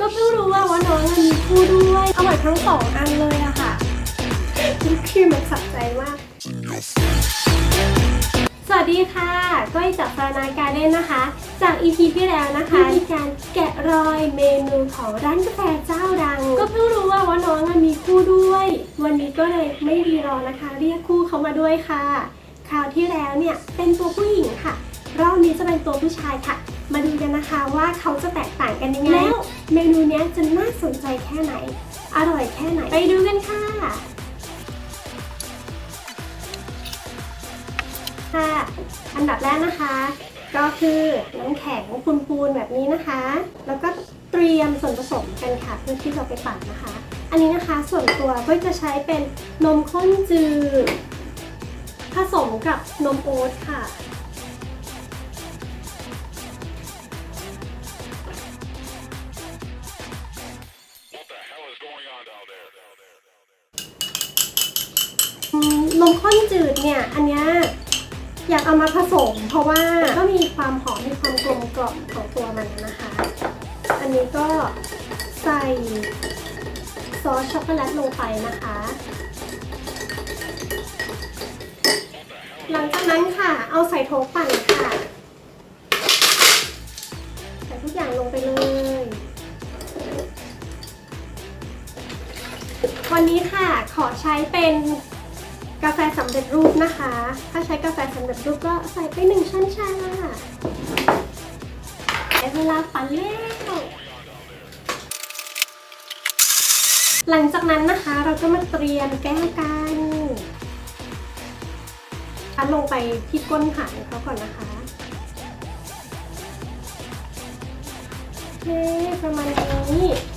ก็เพิ่งรู้ว่าว่าน้องมันมีคู่ด้วยอร่อยทั้งสองอันเลยอะค่ะวิปครีมมันสับใจมาก สวัสดีค่ะ ก้อยจากฟานาการ์เด้นนะคะ จาก EP ที่แล้วนะคะมีการแกะรอยเมนูของร้านกาแฟเจ้าดัง ก็เพิ่งรู้ว่าว่าน้องมันมีคู่ด้วย วันนี้ก็เลยไม่รีรอนะคะ เรียกคู่เขามาด้วยค่ะ คราวที่แล้วเนี่ยเป็นตัวผู้หญิงค่ะรอบนี้จะเป็นตัวผู้ชายค่ะ มาดูกันนะคะว่าเขาจะแตกต่างกันยังไง เมนูนี้จะน่าสนใจแค่ไหน อร่อยแค่ไหน ไปดูกันค่ะค่ะ อันดับแรกนะคะ ก็คือน้ำแข็งปูนๆแบบนี้นะคะ แล้วก็เตรียมส่วนผสมกันค่ะเพื่อที่เราไปปั่นนะคะ อันนี้นะคะส่วนตัวก็จะใช้เป็นนมข้นจืดผสมกับนมโอ๊ตค่ะ มนมข้นจืดเนี่ย อันเนี้ยอยากเอามาผสม เพราะว่าก็มีความหอมมีความกลมกล่อมของตัวมันนะคะ อันนี้ก็ใส่ซอสช็อกโกแลตลงไปนะคะ หลังจากนั้นค่ะ เอาใส่โถปั่นค่ะ ใส่ทุกอย่างลงไปเลยวันนี้ค่ะขอใช้เป็น กาแฟสำเร็จรูปนะคะ ถ้าใช้กาแฟสำเร็จรูปก็ใส่ไปหนึ่งช้อนชาได้เวลาปั่นแล้วหลังจากนั้นนะคะเราก็มาเตรียมแก้วกันพัดลงไปที่ก้นถังเขาก่อนนะคะโอเคประมาณนี้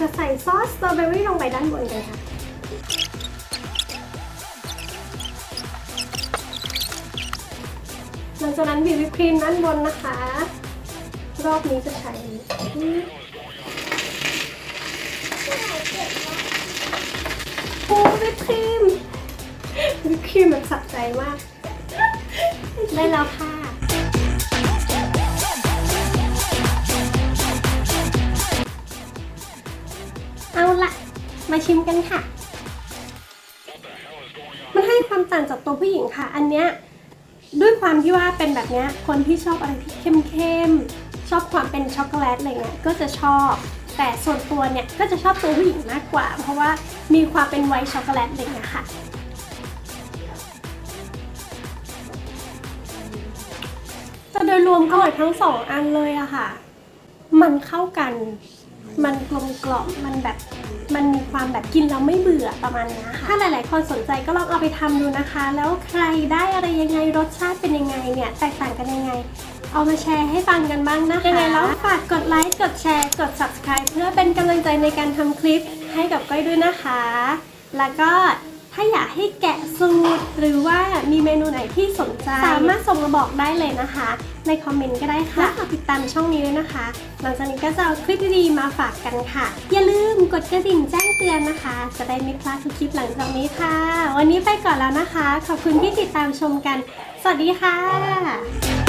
จะใส่ซอสสตรอเบอรี่ลงไปด้านบนกันค่ะหลังจากนั้นบีบวิปครีมด้านบนนะคะ รอบนี้จะใช้โอ้วิปครีมวิปครีมมันสับใจมาก ได้แล้วค่ะ มาชิมกันค่ะ มันให้ความต่างจากตัวผู้หญิงค่ะ อันเนี้ยด้วยความที่ว่าเป็นแบบเนี้ยคนที่ชอบอะไรที่เข้มๆชอบความเป็นช็อกโกแลตอะไรเงี้ยก็จะชอบ แต่ส่วนตัวเนี่ยก็จะชอบตัวผู้หญิงมากกว่า เพราะว่ามีความเป็นไวท์ช็อกโกแลตอะไรเงี้ยค่ะแต่โดยรวมก็อร่อยทั้งสองอันเลยอะค่ะ มันเข้ากัน มันกลมกล่อมมันแบบมันมีความแบบกินแล้วไม่เบื่อประมาณนี้ค่ะถ้าหลาย ๆ คนสนใจก็ลองเอาไปทำดูนะคะ แล้วใครได้อะไรยังไงรสชาติเป็นยังไงเนี่ยแตกต่างกันยังไง เอามาแชร์ให้ฟังกันบ้างนะคะยังไงแล้วฝากกดไลค์กดแชร์กด subscribe เพื่อเป็นกำลังใจในการทำคลิปให้กับก้อยด้วยนะคะ แล้วก็ ถ้าอยากให้แกะสูตร หรือว่ามีเมนูไหนที่สนใจ สามารถส่งมาบอกได้เลยนะคะ ในคอมเมนต์ก็ได้ค่ะและฝากติดตามช่องนี้ด้วยนะคะ หลังจากนี้ก็จะเอาคลิปดีๆมาฝากกันค่ะ อย่าลืมกดกระดิ่งแจ้งเตือนนะคะ จะได้ไม่พลาดทุกคลิปหลังจากนี้ค่ะ วันนี้ไปก่อนแล้วนะคะ ขอบคุณที่ติดตามชมกัน สวัสดีค่ะ